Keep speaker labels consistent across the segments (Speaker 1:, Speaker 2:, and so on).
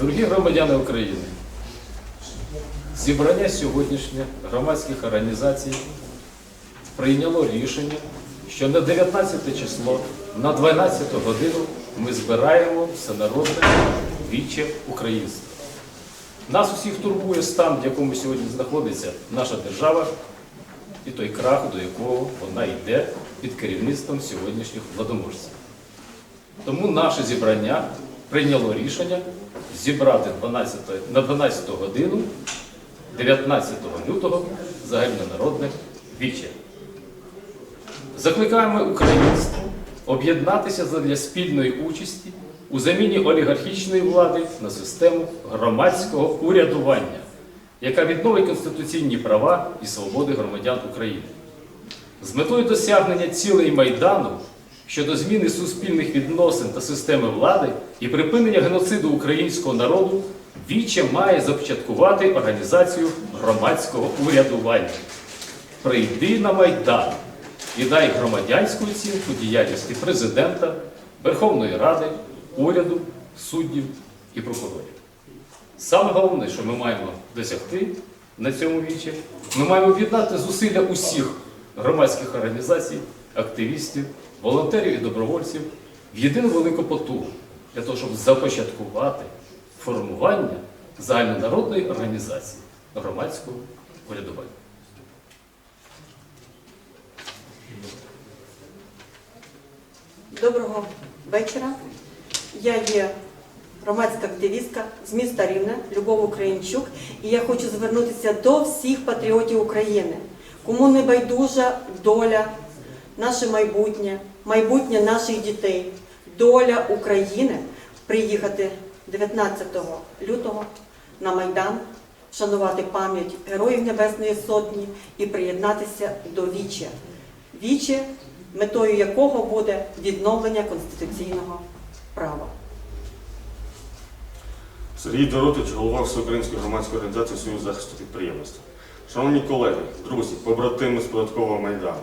Speaker 1: громадяни України, зібрання сьогоднішнє громадських організацій прийняло рішення, що на 19 число, на 12 годину ми збираємо всенародне віче українства. Нас усіх турбує стан, в якому сьогодні знаходиться наша держава і той крах, до якого вона йде під керівництвом сьогоднішніх владоможців. Тому наше зібрання прийняло рішення зібрати 12, на 12 годину 19 лютого загальнонародне віче. Закликаємо українство об'єднатися для спільної участі у заміні олігархічної влади на систему громадського урядування, яка відновить конституційні права і свободи громадян України. З метою досягнення цілей Майдану щодо зміни суспільних відносин та системи влади і припинення геноциду українського народу, Віче має започаткувати організацію громадського урядування. Прийди на Майдан і дай громадянську оцінку діяльності президента, Верховної Ради, уряду, суддів і прокурорів. Саме головне, що ми маємо досягти на цьому вічі, ми маємо об'єднати зусилля усіх громадських організацій, активістів, волонтерів і добровольців в єдину велику потугу для того, щоб започаткувати формування загальнонародної організації громадського урядування.
Speaker 2: Доброго вечора. Я є громадська активістка з міста Рівне, Любов Українчук, і я хочу звернутися до всіх патріотів України, кому не байдужа доля, наше майбутнє, майбутнє наших дітей, доля України приїхати 19 лютого на Майдан, вшанувати пам'ять Героїв Небесної Сотні і приєднатися до Віче. Віче, метою якого буде відновлення конституційного права.
Speaker 3: Сергій Доротич, голова Всеукраїнської громадської організації Союз захисту підприємництва. Шановні колеги, друзі, побратими з податкового майдану,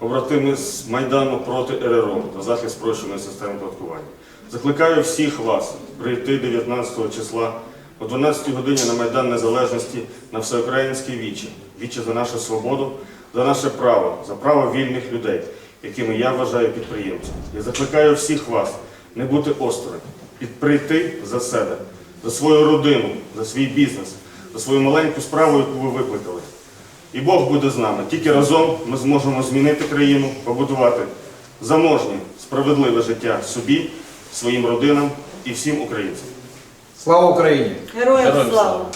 Speaker 3: побратими з Майдану проти РРО та захист спрощеної системи податкування. Закликаю всіх вас прийти 19 числа о 12 годині на Майдан Незалежності на всеукраїнське віче. Віче за нашу свободу, за наше право, за право вільних людей, якими я вважаю підприємцями. Я закликаю всіх вас не бути осторонь, підприйти за себе, за свою родину, за свій бізнес, за свою маленьку справу, яку ви викликали. І Бог буде з нами. Тільки разом ми зможемо змінити країну, побудувати заможнє, справедливе життя собі, своїм родинам і всім українцям.
Speaker 4: Слава Україні!
Speaker 2: Героям
Speaker 1: Героям
Speaker 2: слава!
Speaker 1: слава!